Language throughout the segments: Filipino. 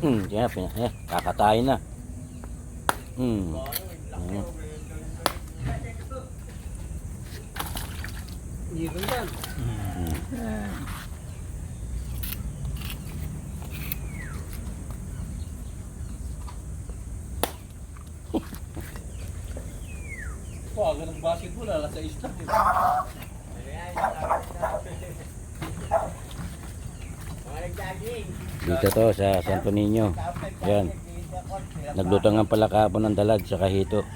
Hmm, kaya pina, eh, kakatayin na. Hmm. Hmm. Dito yan. Hmm. Po, agad ng basketball, alas sa isla. Dito to sa Santo Niño. Yan. Naglutangan pala kahapon ng dalag sa kahito.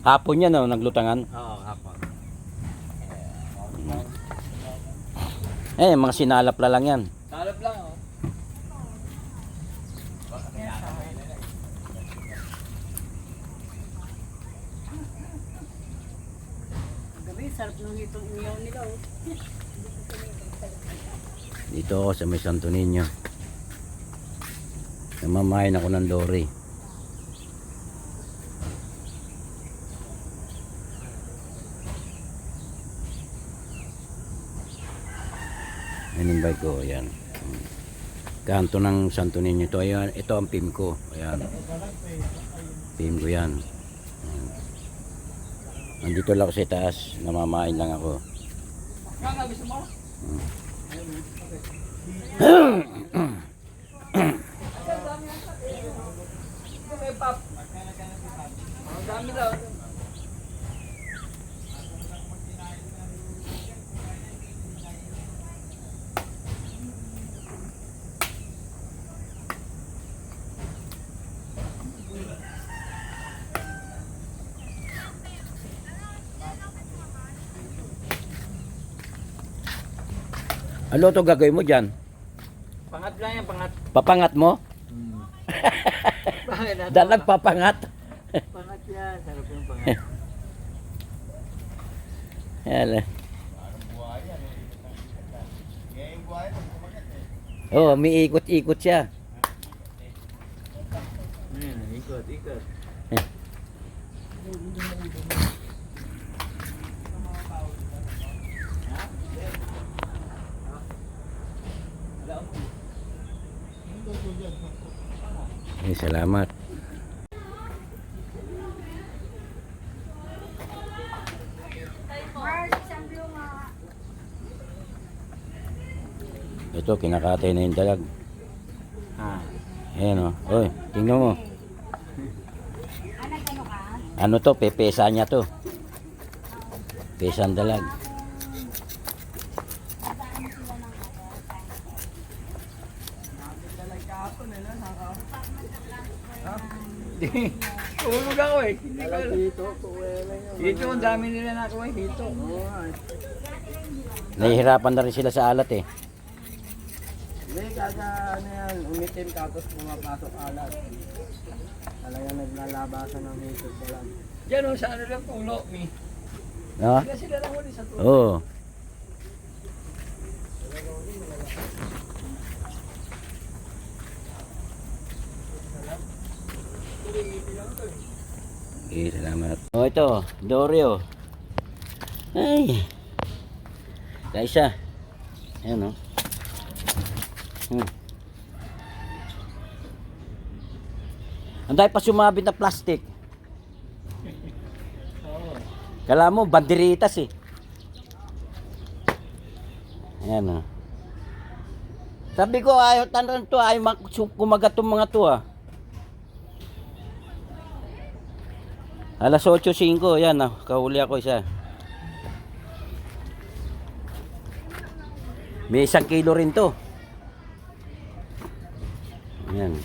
Hapon yan oh, naglutangan. Oo, hapon. Eh, mga sinalap la lang yan. Salap lang, oh. Gabi, sarap nung itong iniyaw nila. Oh. Dito ako sa may Santo Niño. Namamahin ako ng dory. Inimbay ko, ayan. Kanto ng Santo Niño ito. Ayan, ito ang pim ko. Ayan. Pim ko yan. Nandito lang ako sa taas. Namamahin lang ako. Pop. Ang dami daw. Ano to gagawin mo dyan? Pangat lang yan, pangat. Papangat mo? Na. Dalag papangat. Pangat yan, sarap yung pangat. Yan. Oh, may ikot-ikot siya. Hmm, ikot, ikot. Eh, salamat. Ito, kinakatay na yung dalag. Ah. Ayan o. Oy, tingnan mo. Ano to? Pepesa niya to. Pesa ang dalag. Tulog ako eh. Hindi ko alam. Dito, Dito, ang dami nila nakuha eh. Dito. Nahihirapan na rin sila sa alat eh. Hindi, kada ano yan, umitim tapos pumapasok alat. Talaga naglalabasan ng hikot ko lang. Diyan o, sa ano lang tulo, mi. No? Sila sila lang ulit sa tulo. Oo. Okay, salamat. Oh, ito, Doreo. Ay. Kaisa. Ayan, oh. Hmm. Ang dahil pa sumabit na plastic. Kala mo, banderitas eh. Ayan oh. Sabi ko, ayaw tanong to, ayaw kumagat mga to ah. Alas 8.05, yan ah, kahuli ako isa. May isang kilo rin to. Ayan.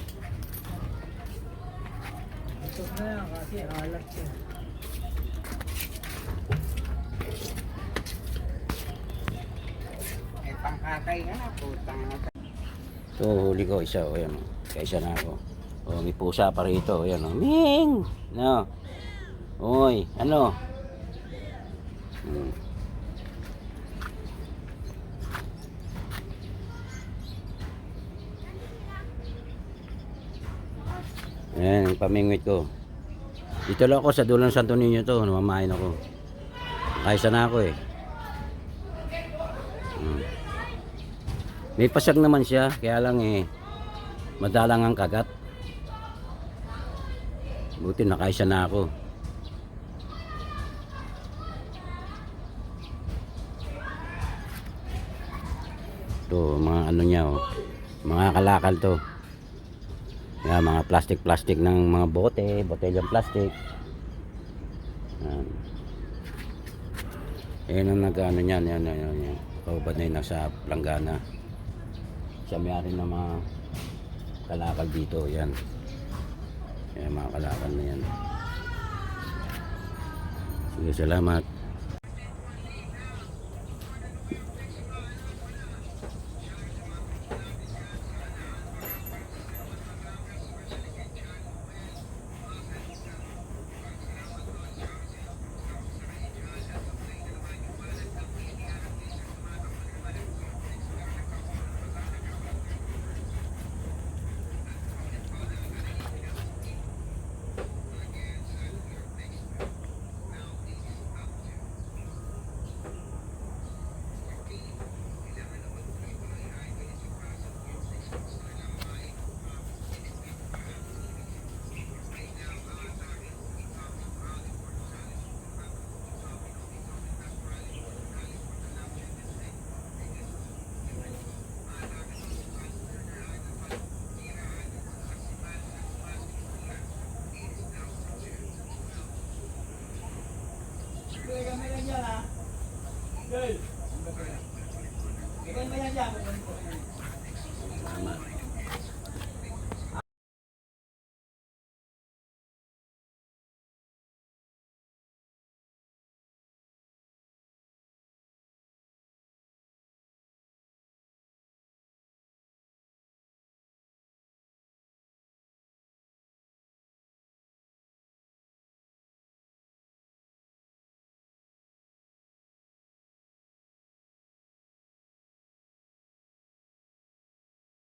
So, huli ko isa, o yan. Kaisa na ako. O, may pusa pa rito, o yan. O. Ming! No. Oy, ano? Hmm. Ayan, pamingwit ko. Dito lang ako sa dulang Santo Niño to, namamain ako. Kaisa na ako eh. Hmm. May pasag naman siya, kaya lang eh, madalang ang kagat. Buti nakaisa na ako. To, mga ano niya oh. Mga kalakal to. Yan, mga plastic-plastic ng mga bote, botelyang plastic. Yan. Yan ang nag-ano niyan, yan, yan, yan. yan. Kaubad na yun nasa planggana. Siya may-ari ng mga kalakal dito, yan. Yan, mga kalakal na yan. Sige, salamat.